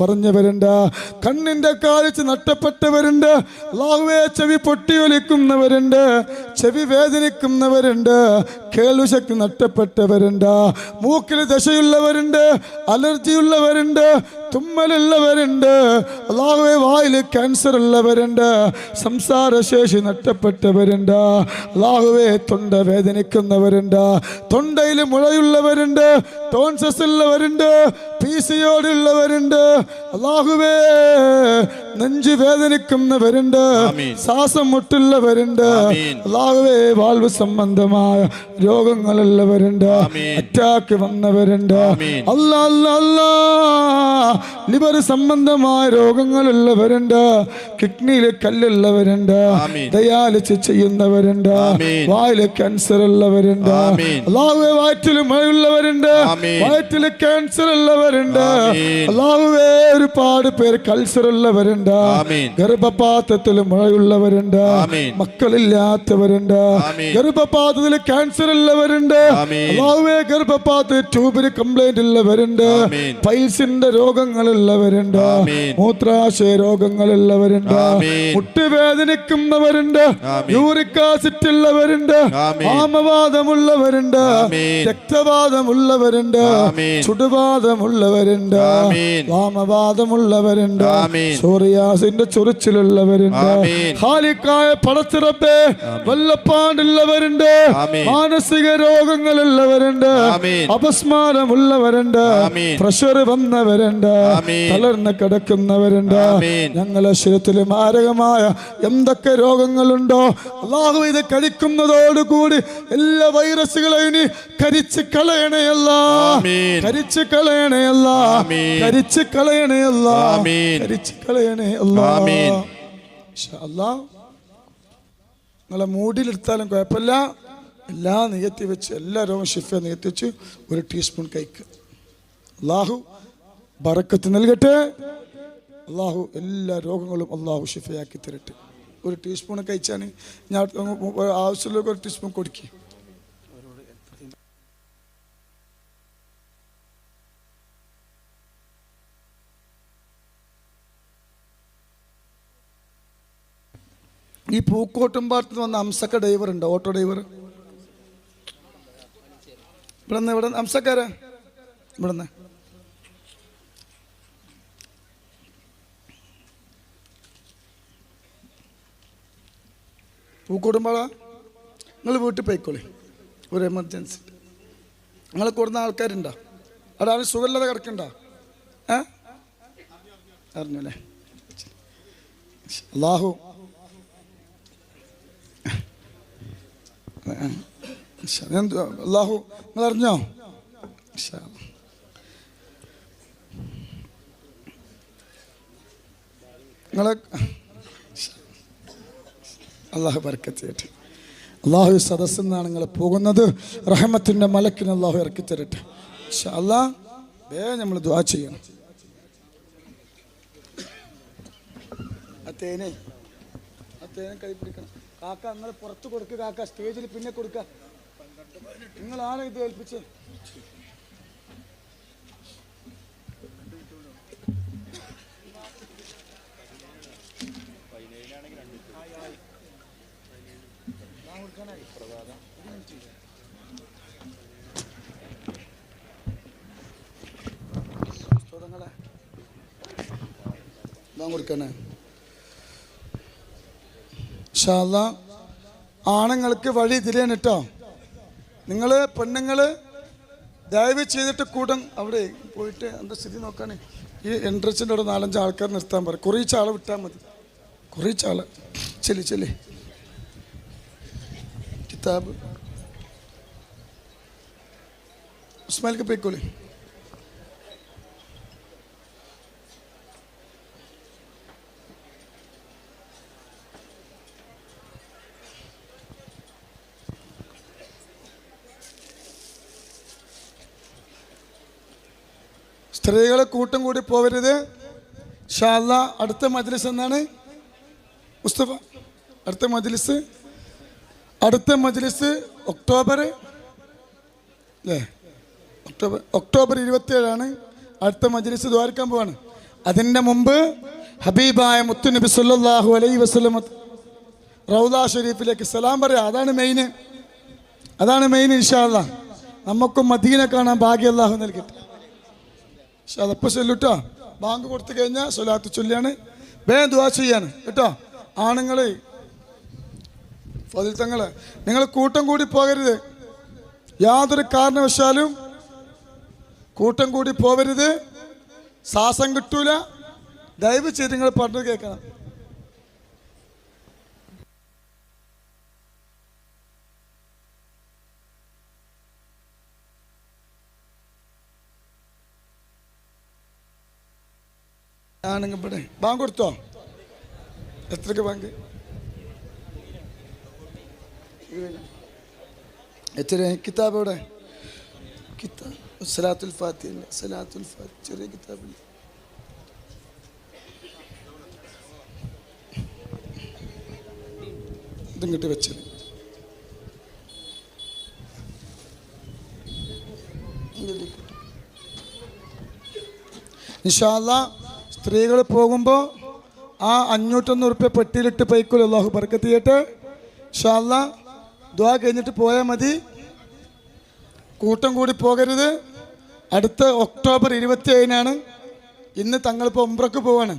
പറഞ്ഞവരുണ്ട്. കണ്ണിന്റെ കാഴ്ച നഷ്ടപ്പെട്ടവരുണ്ട്. ലാഹുവേ ചെവി പൊട്ടിയൊലിക്കുന്നവരുണ്ട്. ചെവി വേദനിക്കുന്നവരുണ്ട്. കേൾവിശക്തി നഷ്ടപ്പെട്ടവരുണ്ട് മൂക്കിൽ ദശയുള്ളവരുണ്ട് അലർജിയുള്ളവരുണ്ട് തുമ്മലുള്ളവരുണ്ട് അള്ളാഹുവെ വായിൽ ക്യാൻസർ ഉള്ളവരുണ്ട് സംസാരശേഷി നഷ്ടപ്പെട്ടവരുണ്ട് അള്ളാഹുവെ തൊണ്ട വേദനിക്കുന്നവരുണ്ട് തൊണ്ടയിൽ മുഴയുള്ളവരുണ്ട് ടോൺസസ് ഉള്ളവരുണ്ട് പി സിയോടുള്ളവരുണ്ട് അള്ളാഹുവേ നെഞ്ചു വേദനിക്കുന്നവരുണ്ട് ശ്വാസം മുട്ടുള്ളവരുണ്ട്. അള്ളാഹുവേ വാൽവ് സംബന്ധമായ രോഗങ്ങളുള്ളവരുണ്ട് വരണ്ട. അറ്റാക്ക് വന്നവരുണ്ട്. അല്ല അല്ല അല്ല. ലിവർ സംബന്ധമായ രോഗങ്ങളുള്ളവരുണ്ട് കിഡ്നിയിൽ കല്ലുള്ളവരുണ്ട്. ഡയാലിസിസ് ചെയ്യുന്നവരുണ്ട് വായിലെ ക്യാൻസർ ഉള്ളവരുണ്ട്. അള്ളാഹുവെ വയറ്റിൽ മഴയുള്ളവരുണ്ട് വയറ്റിൽ വയറ്റിൽ ക്യാൻസർ ഉള്ളവരുണ്ട്. അള്ളാഹുവേ ഒരുപാട് പേര് കൾസർ ഉള്ളവരുണ്ട്. ഗർഭപാത്രത്തിൽ മഴയുള്ളവരുണ്ട്. മക്കളില്ലാത്തവരുണ്ട്. ഗർഭപാത്രത്തിൽ ക്യാൻസർ ഉള്ളവരുണ്ട്. അള്ളാഹുവേ ഗർഭപാത്ര ട്യൂബിന് കംപ്ലൈന്റ് ഉള്ളവരുണ്ട് പൈസിന്റെ പൈൽസിന്റെ രോഗങ്ങളുള്ളവരുണ്ട് മൂത്രാശയ രോഗങ്ങളുള്ളവരുണ്ട്. മുട്ടുവേദനിക്കുന്നവരുണ്ട്. യൂറിക് ആസിഡ് ഉള്ളവരുണ്ട്. ആമവാദമുള്ളവരുണ്ട്. രക്തവാദമുള്ളവരുണ്ട്. ചുടുവാദമുള്ളവരുണ്ട്. വാമവാദമുള്ളവരുണ്ട്. സോറിയാസിന്റെ ചൊറിച്ചിലുള്ളവരുണ്ട് ഹാലിക്കായ പടച്ചിറപ്പേ വല്ലപ്പാണ്ടുള്ളവരുണ്ട് ആമീൻ. മാനസിക രോഗങ്ങളുള്ളവരുണ്ട്. അപസ്മാരമുള്ളവരുണ്ട്. പ്രഷർ വന്നവരുണ്ട്. തളർന്ന് കിടക്കുന്നവരുണ്ട്. ഞങ്ങളെ ശരീരത്തിൽ മാരകമായ എന്തൊക്കെ രോഗങ്ങളുണ്ടോ അള്ളാഹു ഇത് കഴിക്കുന്നതോടുകൂടി എല്ലാ വൈറസുകളെയും ഇനി കരിച്ച് കളയണയല്ല. കരിച്ച് കളയണയല്ല. കരിച്ച് കളയണയല്ല. കരിച്ച് കളയണയല്ല. അല്ലാ നിങ്ങളെ മൂടിയിലെടുത്താലും കുഴപ്പമില്ല എല്ലാ നിയത്തി വെച്ച് എല്ലാ രോഗം ഷിഫ നിയത്തി വെച്ച് ഒരു ടീസ്പൂൺ കഴിക്കുക അള്ളാഹു ബറക്കത്ത് നൽകട്ടെ. അള്ളാഹു എല്ലാ രോഗങ്ങളും അള്ളാഹു ഷിഫയാക്കി തരട്ടെ. ഒരു ടീസ്പൂൺ കഴിച്ചാണ്. ഞാൻ ആവശ്യമുള്ള ഒരു ടീസ്പൂൺ കൊടുക്കി. ഈ പൂക്കോട്ടും പാടത്ത് വന്ന അംസക്ക ഡ്രൈവർ ഉണ്ട്. ഓട്ടോ ഡ്രൈവർ ഇവിടെ നിന്ന് ഇവിടെ അംസക്കാരാ? ഇവിടുന്ന്. പൂക്കൂടുമ്പോളാ നിങ്ങൾ വീട്ടിൽ പോയിക്കോളി. ഒരു എമർജൻസി നിങ്ങൾ കൂടുന്ന ആൾക്കാരുണ്ടോ? അവിടെ ആരും സുഖമില്ലാതെ കിടക്കണ്ട? ഏ? അറിഞ്ഞു അല്ലേ അള്ളാഹു. ഇൻഷാ അള്ളാഹു. നിങ്ങൾ അറിഞ്ഞോ. നിങ്ങളെ അള്ളാഹു ബർക്കത്ത് ചെയ്യട്ടെ അള്ളാഹു സദസ്സിൽ നിന്നാണ് നിങ്ങൾ പോകുന്നത്. റഹമത്തിന്റെ മലക്കിന് അള്ളാഹു ഇറക്കി തരട്ടെ ഇൻഷാ അല്ലാ വേ നമ്മൾ ദ്വാ ചെയ്യണം. ആ തേനെ ആ തേനെ കൈ പിടിക്കണം. കാക്ക നിങ്ങൾ പുറത്ത് കൊടുക്കുക കാക്ക. സ്റ്റേജിൽ പിന്നെ കൊടുക്ക നിങ്ങളാണ് ഇത് ഏൽപ്പിച്ച് ആണുങ്ങൾക്ക് വഴി തിരിയാനിട്ടോ നിങ്ങൾ പെണ്ണുങ്ങൾ ദയവ് ചെയ്തിട്ട് കൂട്ടം അവിടെ പോയിട്ട് എന്താ സ്ഥിതി നോക്കാനേ? ഈ എൻട്രൻസിന്റെ അവിടെ നാലഞ്ച് ആൾക്കാർ നിർത്താൻ പറയും കുറേച്ച ആളെ വിട്ടാൽ മതി. കുറേച്ച ആളെ ചെല്ലി ചെല്ലി. കിതാബ്. ഉസ്മാലിക്ക് പോയിക്കോളി. സ്ത്രീകളെ കൂട്ടം കൂടി പോവരുത്. ഷാല്ല അടുത്ത മജ്ലിസ് എന്നാണ്? മുസ്തഫ അടുത്ത മജ്ലിസ്. അടുത്ത മജ്ലിസ് ഒക്ടോബർ അല്ലേ? ഒക്ടോബർ ഒക്ടോബർ ഇരുപത്തിയേഴാണ്. അടുത്ത മജ്ലിസ് ദ്വാരക്കാൻ പോവാണ്. അതിന്റെ മുമ്പ് ഹബീബായ മുത്തുനബി സല്ലാഹു അലൈ വസല്ലം റൗദ ഷെരീഫിലേക്ക് സലാം പറയാം. അതാണ് മെയിന് അതാണ് മെയിൻ ഇൻഷാല്ല നമുക്കും മദീനെ കാണാൻ ഭാഗ്യ അള്ളാഹു നൽകട്ടെ പക്ഷെ അതപ്പോൾ ചൊല്ലുട്ടോ ബാങ്ക് കൊടുത്തു കഴിഞ്ഞാൽ സ്വലാത്ത് ചൊല്ലിയാണ് വേഗം ദുവാ ചെയ്യാണ്. കേട്ടോ? ആണുങ്ങളെ തങ്ങളെ നിങ്ങൾ കൂട്ടം കൂടി പോകരുത്. യാതൊരു കാരണവശാലും കൂട്ടം കൂടി പോവരുത് സാസം കിട്ടൂല. ദയവ് ചെയ്ത് നിങ്ങൾ പറഞ്ഞു കേൾക്കണം. ആണെങ്കിൽ ഇവിടെ. ബാങ്ക് കൊടുത്തോ? എത്രക്ക് ബാങ്ക്? എത്ര കിതാബ് എവിടെ? കിതാബ് സലാത്തുൽ ഫാത്തിഹ സലാത്തുൽ ഫാത്തി ചെറിയ കിതാബില്ല ഇതിങ്ങോട്ട് വെച്ചത്. നിഷാല്ല സ്ത്രീകൾ പോകുമ്പോൾ ആ അഞ്ഞൂറ്റൊന്ന് ഉറുപ്പ്യ പെട്ടിയിലിട്ട് പൈക്കുമല്ലോ അള്ളാഹു ബർക്കത്ത് ഷാല്ല ദ്വാ കഴിഞ്ഞിട്ട് പോയാൽ മതി. കൂട്ടം കൂടി പോകരുത്. അടുത്ത ഒക്ടോബർ ഇരുപത്തി ഏഴിനാണ് ഇന്ന് തങ്ങളിപ്പോൾ ഒമ്പ്രക്ക് പോവാണ്.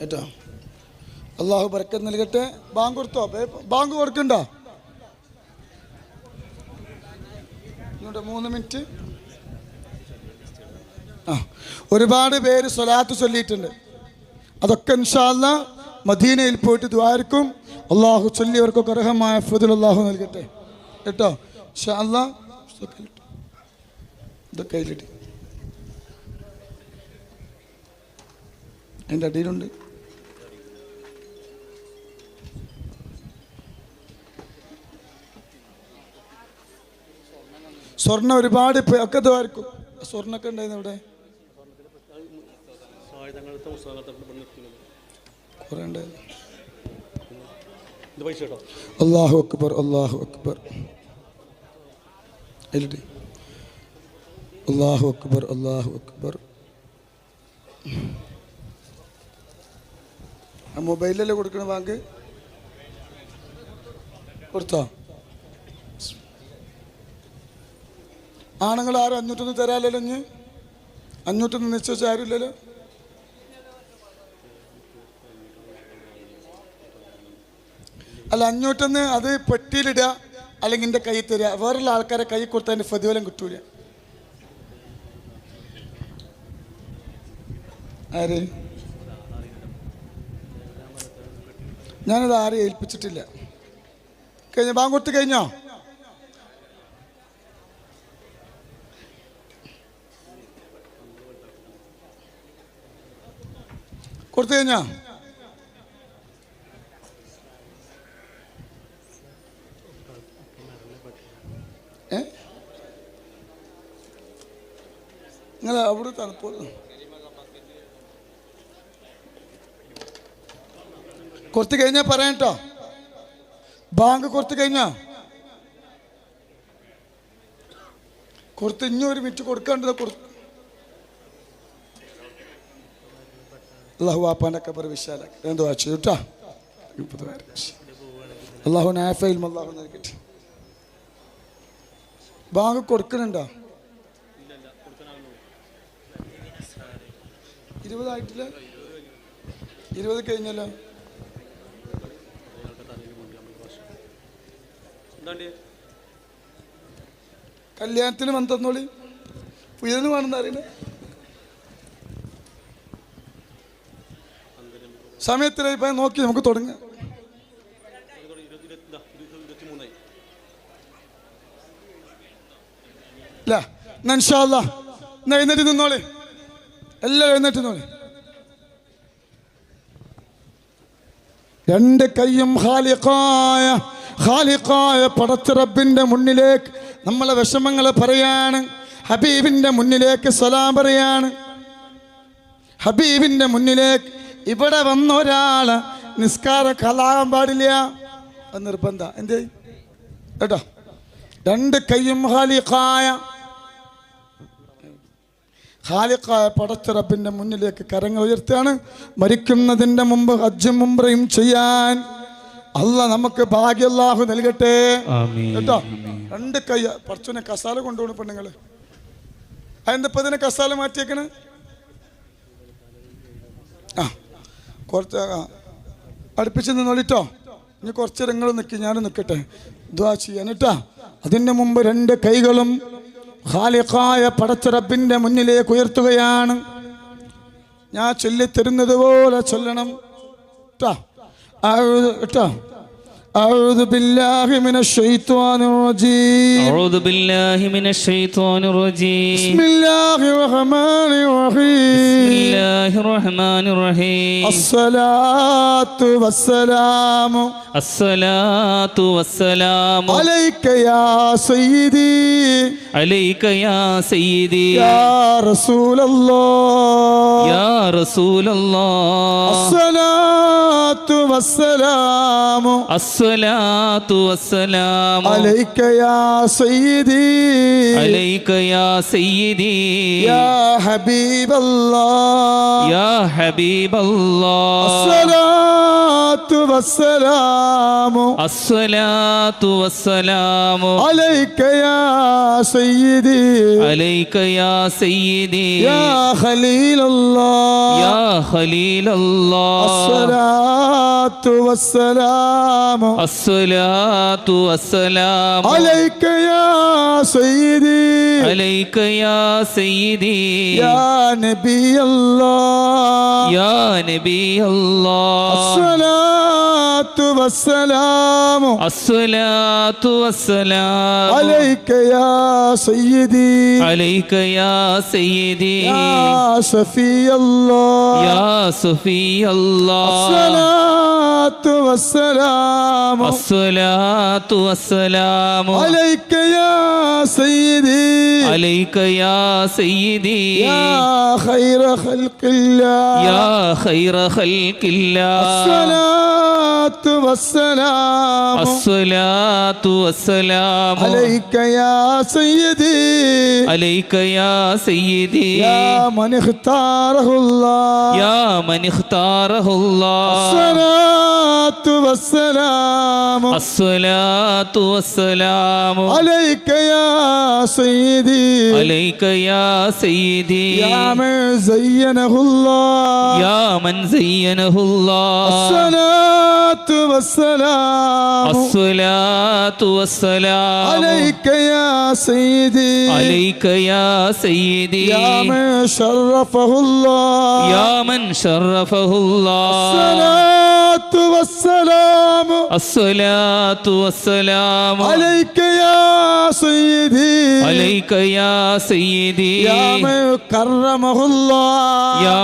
കേട്ടോ അള്ളാഹു ബർക്കത്ത് നൽകട്ടെ. ബാങ്ക് കൊടുത്തോ? ബാങ്ക് കൊടുക്കണ്ടോ? ഇങ്ങോട്ട് മൂന്ന് മിനിറ്റ്. ആ ഒരുപാട് പേര് സ്വലാത്ത് ചൊല്ലിയിട്ടുണ്ട്. അതൊക്കെ ഇൻഷാല്ല മദീനയിൽ പോയിട്ട് ദ്വാരക്കും അള്ളാഹു ചൊല്ലിയവർക്കൊക്കെ അർഹമായ ഫുദുൽ അള്ളാഹു നൽകട്ടെ. കേട്ടോ? ഇൻഷാല്ല. ഇതൊക്കെ അതിന്റെ അടിയിലുണ്ട്. സ്വർണ ഒരുപാട് ഒക്കെ ദ്വാരക്കും സ്വർണൊക്കെ ഉണ്ടായിരുന്നു കേട്ടോ അള്ളാഹു അക്ബർ അള്ളാഹു അക്ബർ. അള്ളാഹു അക്ബർ അള്ളാഹു അക്ബർ. ആ മൊബൈലല്ലേ കൊടുക്കണ ബാങ്ക്? കൊടുത്തോ? ആണുങ്ങൾ ആരും അഞ്ഞൂറ്റൊന്ന് തരാമല്ലോ ഇഞ്ഞ്? അഞ്ഞൂറ്റൊന്ന് നിശ്ചയിച്ച ആരുമില്ലല്ലോ അല്ല അഞ്ഞൂറ്റൊന്ന് അത് പെട്ടിയിലിടുക അല്ലെങ്കിൽ എന്റെ കൈ തരിക. വേറുള്ള ആൾക്കാരെ കൈ കൊടുത്താൽ എന്റെ പ്രതിഫലം കിട്ടൂല. ആര്? ഞാനത് ആരെയും ഏൽപ്പിച്ചിട്ടില്ല. കഴിഞ്ഞ? ബാങ്ക് കഴിഞ്ഞോ? കൊടുത്തു കഴിഞ്ഞാ? നിങ്ങൾ അവിടെ തണുപ്പ് കൊടുത്തു കഴിഞ്ഞാൽ പറയാം കേട്ടോ ബാങ്ക് കൊടുത്തു കഴിഞ്ഞാ? കൊടുത്ത് ഇനി ഒരു മിനിറ്റ് കൊടുക്കേണ്ടത് കൊടുത്തു അള്ളാഹു വാപ്പാന്റെ കബർ എന്തോ വാച്ചു കേട്ടോ അള്ളാഹു നാഫയിൽ അള്ളാഹു നൽകട്ടെ ബാങ്ക് കൊടുക്കണുണ്ടോ ഇരുപതായിട്ടില്ല? ഇരുപത് കഴിഞ്ഞല്ലോ? കല്യാണത്തിന് വന്നോളി പുയലിന് വേണമെന്ന് അറിയണേ. സമയത്തിലായി പോയി നോക്കി നമുക്ക് തുടങ്ങാം. എഴുന്നേറ്റ് നിന്നോളി. എല്ലാവരും എഴുന്നേറ്റ് നിന്നോളി. രണ്ട് കൈയും ഹാലിക്കായ ഹാലിക്കായ റബ്ബിന്റെ മുന്നിലേക്ക് നമ്മളെ വിഷമങ്ങൾ പറയാണ്. ഹബീബിന്റെ മുന്നിലേക്ക് സലാം പറയാണ്. ഹബീബിന്റെ മുന്നിലേക്ക് ഇവിടെ വന്ന ഒരാൾ നിസ്കാര കലാകാൻ പാടില്ല. അത് നിർബന്ധ. എന്തേ? കേട്ടോ? രണ്ട് കൈയും ഹാലിഖായ. ഹാലിഖായ പടച്ചുറപ്പിന്റെ മുന്നിലേക്ക് കരങ്ങൾ ഉയർത്തുകയാണ്. മരിക്കുന്നതിന്റെ മുമ്പ് ഹജ്ജും മുമ്പ്രയും ചെയ്യാൻ അല്ല നമുക്ക് ഭാഗ്യല്ലാഹു നൽകട്ടെ. കേട്ടോ? രണ്ട് കൈ പടച്ചുനെ കസാല കൊണ്ടുപോകണം പെണ്ണുങ്ങൾ. ഇതിനെ കസാല മാറ്റിയേക്കണ്? ആ. കുറച്ച് അടുപ്പിച്ച് നിന്നോളിട്ടോ ഇനി കുറച്ച് നിങ്ങൾ നിൽക്കി ഞാനും നിൽക്കട്ടെ ദ്വാ ചെയ്യാൻ ഇട്ടാ അതിന് മുമ്പ് രണ്ട് കൈകളും ഖാലിഖായ പടച്ചറബിന്റെ മുന്നിലേക്ക് ഉയർത്തുകയാണ്. ഞാൻ ചൊല്ലിത്തരുന്നത് പോലെ ചൊല്ലണം. കേട്ടാ കേട്ടോ. أعوذ بالله من الشيطان الرجيم أعوذ بالله من الشيطان الرجيم بسم الله الرحمن بسم الرحيم الله الرحمن الرحيم الصلاة والسلام الصلاة والسلام عليك يا سيدي عليك يا سيدي يا رسول الله يا رسول الله الصلاة والسلام الصلاة والسلام. عليك يا سيدي. عليك يا سيدي. يا حبيب الله. يا حبيب الله. الصلاة والسلام. الصلاة والسلام. عليك يا سيدي. عليك يا سيدي. يا خليل الله. يا خليل الله. الصلاة والسلام. الصلاة والسلام. عليك يا سيدي. عليك يا سيدي. يا نبي الله. يا نبي الله. الصلاة والسلام. الصلاة والسلام. عليك يا سيدي. عليك يا سيدي. يا شفي الله. يا صفي الله. الصلاة والسلام. الصلاة والسلام. عليك يا سيدي. عليك يا سيدي. يا خير خلق الله. يا خير خلق الله. الصلاة والسلام. الصلاة والسلام. عليك يا سيدي. عليك يا سيدي. يا من اختاره الله. يا من اختاره الله. الصلاة والسلام. الصلاة والسلام. عليك يا سيدي. عليك يا سيدي. يا من زينه الله. يا من زينه الله. الصلاة والسلام. الصلاة والسلام. عليك يا سيدي. عليك يا سيدي. يا من شرفه الله. يا من شرفه الله. الصلاة والسلام. അസ്സലാത്തു വസ്സലാമു അലൈക യാ സയ്യിദി. അലൈക യാ സയ്യിദി. യാ മൻ കറമഹുല്ലാഹ് യാ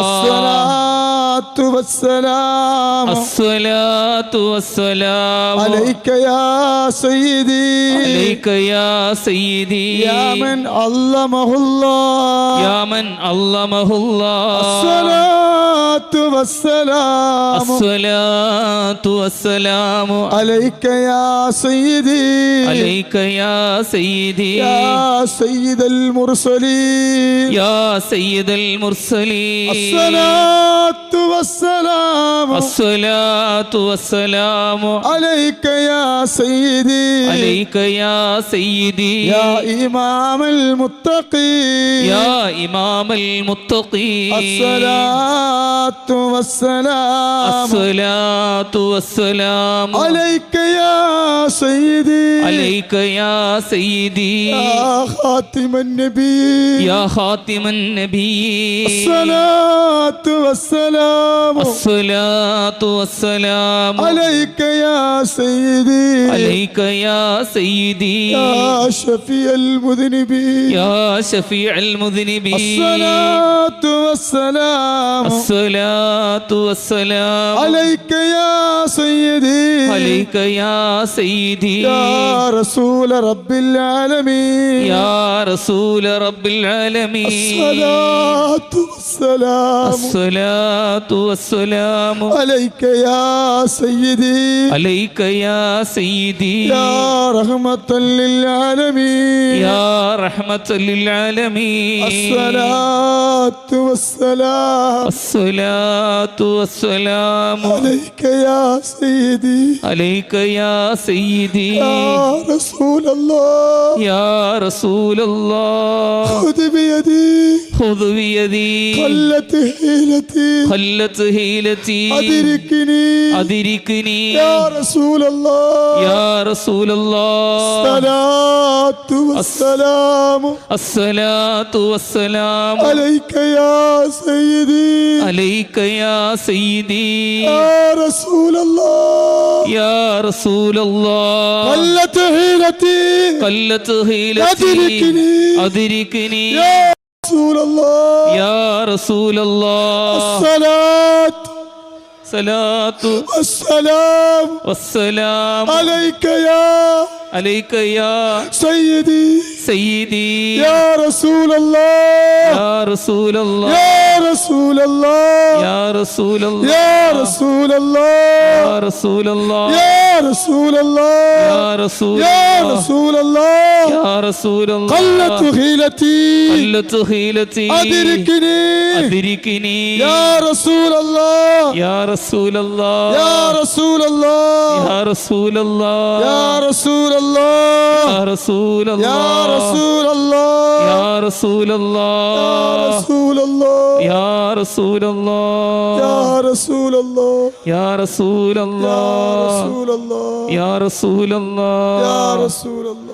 അസ്സലാമു الصلاة والسلام. الصلاة والسلام. عليك يا سيدي. عليك يا سيدي. يا من علمه الله. يا من علمه الله. الصلاة والسلام. الصلاة والسلام. عليك يا سيدي. عليك يا سيدي. يا سيد المرسلين. يا سيد المرسلين. الصلاة والسلام. الصلاة والسلام. عليك يا سيدي. عليك يا سيدي. يا إمام المتقين. يا إمام المتقين. الصلاة والسلام. الصلاة والسلام. عليك يا سيدي. عليك يا سيدي. يا خاتم النبي يا خاتم النبي الصلاة والسلام. الصلاة والسلام. عليك يا سيدي. عليك يا سيدي. يا شفيع المذنبين. يا شفيع المذنبين. الصلاة والسلام. الصلاة والسلام. عليك يا سيدي. عليك يا سيدي. يا رسول رب العالمين. يا رسول رب العالمين. الصلاة والسلام. الصلاة والسلام عليك يا سيدي عليك يا سيدي يا رحمة للعالمين يا رحمة للعالمين الصلاة والسلام الصلاة والسلام عليك يا سيدي عليك يا سيدي يا رسول الله يا رسول الله خذ بيدي خذ بيدي قلت حيلتي قلت هيلتي أدركني أدركني يا رسول الله يا رسول الله الصلاة والسلام الصلاة والسلام عليك يا سيدي عليك يا سيدي يا رسول الله يا رسول الله قلت حيلتي قلت هيلتي أدركني. أدركني يا رسول الله يا رسول الله الصلاة صلاة والسلام والسلام عليك يا عليك يا سيدي سيدي يا رسول الله يا رسول الله يا رسول الله يا رسول الله يا رسول الله يا رسول الله يا رسول الله يا رسول يا الله رسول الله يا رسول الله قلت حيلتي قلت حيلتي أدركني أدركني يا رسول الله യാ റസൂലല്ലാ യാ റസൂലല്ലാ യാ റസൂലല്ലാ യാ റസൂലല്ലാ യാ റസൂലല്ലാ യാ റസൂലല്ലാ യാ റസൂലല്ലാ യാ റസൂലല്ലാ യാ റസൂലല്ലാ യാ റസൂലല്ലാ യാ റസൂലല്ലാ യാ റസൂലല്ലാ യാ റസൂലല്ലാ യാ റസൂലല്ലാ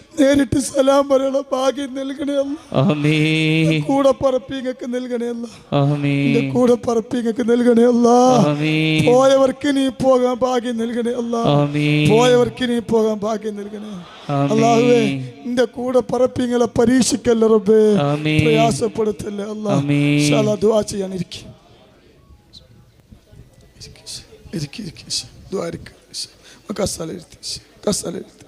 നേരിട്ട് സലാം പറയണ. ഭാഗ്യം നൽകണേ കൂടെ പറപ്പിങ്ങക്ക് നൽകണേയല്ല. കൂടെ പറപ്പിങ്ങക്ക് നൽകണേയല്ല. പോയവർക്ക് നീ പോകാൻ ഭാഗ്യം നൽകണേയല്ല. പോയവർക്ക് നീ പോകാൻ ഭാഗ്യം നൽകണേ അല്ലാഹുവേ നിന്റെ കൂടെ പറപ്പിങ്ങളെ പരീക്ഷിക്കല്ല റബ്ബേ. പ്രയാസപ്പെടുത്തല്ലേ അല്ലാ. ദുവാ ചെയ്യാനിരിക്കും ഇരിക്കും. ഇരിക്കും ദുവാ ഇരിക്കും കസാല ഇരുത്തി കസാല ഇരുത്തി